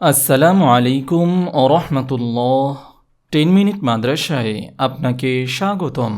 আসসালামু আলাইকুম রহমতুল্লাহ। Ten minute মাদ্রাসায় আপনাকে স্বাগতম।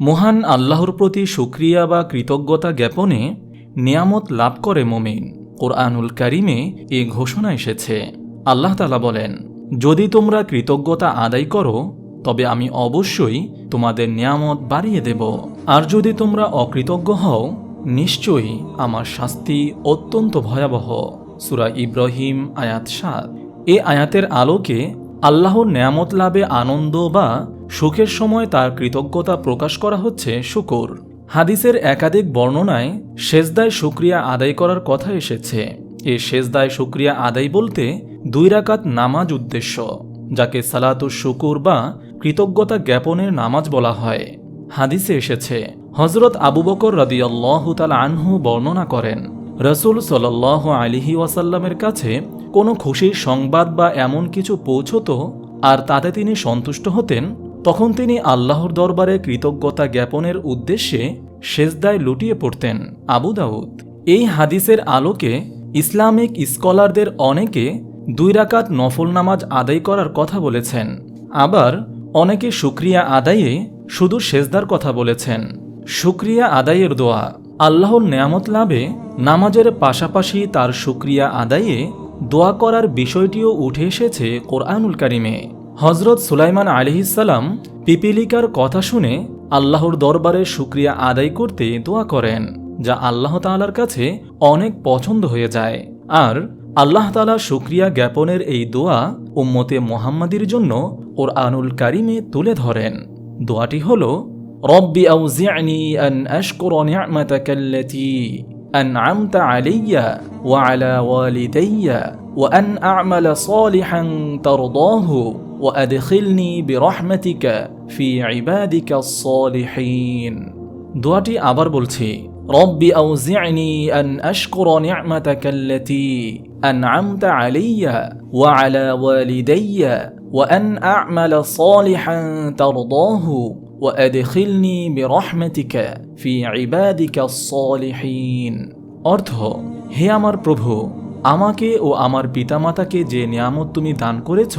মহান আল্লাহর প্রতি সুক্রিয়া বা কৃতজ্ঞতা জ্ঞাপনে নিয়ামত লাভ করে মোমিন, কোরআনুল কারিমে এ ঘোষণা এসেছে। আল্লাহ তালা বলেন, যদি তোমরা কৃতজ্ঞতা আদায় করো, তবে আমি অবশ্যই তোমাদের নিয়ামত বাড়িয়ে দেব। আর যদি তোমরা অকৃতজ্ঞ হও, নিশ্চয়ই আমার শাস্তি অত্যন্ত ভয়াবহ। সুরা ইব্রাহিম আয়াত সাত। এ আয়াতের আলোকে আল্লাহর নেয়ামত লাভে আনন্দ বা সুখের সময় তার কৃতজ্ঞতা প্রকাশ করা হচ্ছে শুকর। হাদিসের একাধিক বর্ণনায় সেজদায় শুক্রিয়া আদায় করার কথা এসেছে। এ সেজদায় শুক্রিয়া আদায় বলতে দুই রাকাত নামাজ উদ্দেশ্য, যাকে সালাতুর শুকুর বা কৃতজ্ঞতা জ্ঞাপনের নামাজ বলা হয়। হাদিসে এসেছে হজরত আবু বকর রদিয়াল্লাহ তাল আনহু বর্ণনা করেন রসুল সাল আলিহি ওয়াসাল্লামের কাছে কোনো খুশির সংবাদ বা এমন কিছু পৌঁছত আর তাতে তিনি সন্তুষ্ট হতেন, তখন তিনি আল্লাহর দরবারে কৃতজ্ঞতা জ্ঞাপনের উদ্দেশ্যে সেজদায় লুটিয়ে পড়তেন। আবু দাউদ, এই হাদিসের আলোকে ইসলামিক স্কলারদের অনেকে দুই রাকাত নফল নামাজ আদায় করার কথা বলেছেন, আবার অনেকে সুক্রিয়া আদায়ে শুধু সেজদার কথা বলেছেন। সুক্রিয়া আদায়ের দোয়া। আল্লাহর নেয়ামত লাভে নামাজের পাশাপাশি তার সুক্রিয়া আদায়ে দোয়া করার বিষয়টিও উঠে এসেছে কোরআনুল কারিমে। হজরত সুলাইমান আলিহিসাল্লাম পিপিলিকার কথা শুনে আল্লাহর দরবারে সুক্রিয়া আদায় করতে দোয়া করেন, যা আল্লাহ তাআলার কাছে অনেক পছন্দ হয়ে যায়। আর আল্লাহ তালা সুক্রিয়া জ্ঞাপনের এই দোয়া উম্মতে মোহাম্মদীর জন্য ওর আনুল কারিমে তুলে ধরেন। দোয়াটি হল রব্বি আউজিআনি আন আশকুর নি'মাতাক আল্লাতী أنعمت علي وعلى والدي وأن أعمل صالحا ترضاه وأدخلني برحمتك في عبادك الصالحين দোয়াটি আবার বলছি رب أوزعني أن أشكر نعمتك التي أنعمت علي وعلى والدي وأن أعمل صالحا ترضاه ওয়াদখিলনি বেরহমেতিকা ফি ইবাদিকা সলিহীন অর্থ, হে আমার প্রভু, আমাকে ও আমার পিতামাতাকে যে নিয়ামত তুমি দান করেছ,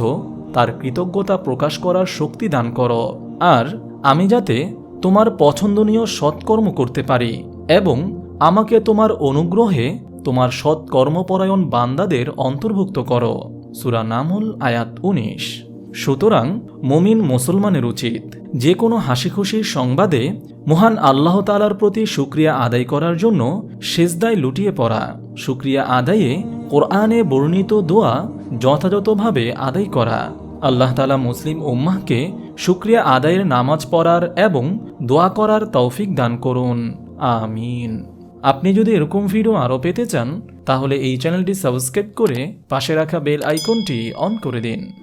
তার কৃতজ্ঞতা প্রকাশ করার শক্তি দান করো। আর আমি যাতে তোমার পছন্দনীয় সৎকর্ম করতে পারি এবং আমাকে তোমার অনুগ্রহে তোমার সৎকর্মপরায়ণ বান্দাদের অন্তর্ভুক্ত করো। সুরা নামুল আয়াত উনিশ। সুতরাং মুমিন মুসলমানের উচিত যে কোনো হাসি খুশির সংবাদে মহান আল্লাহ তালার প্রতি সুক্রিয়া আদায় করার জন্য সেজদায় লুটিয়ে পড়া। সুক্রিয়া আদায়ে কোরআনে বর্ণিত দোয়া যথাযথভাবে আদায় করা। আল্লাহ তালা মুসলিম উম্মাহকে সুক্রিয়া আদায়ের নামাজ পড়ার এবং দোয়া করার তৌফিক দান করুন। আমিন। আপনি যদি এরকম ভিডিও আরও পেতে চান, তাহলে এই চ্যানেলটি সাবস্ক্রাইব করে পাশে রাখা বেল আইকনটি অন করে দিন।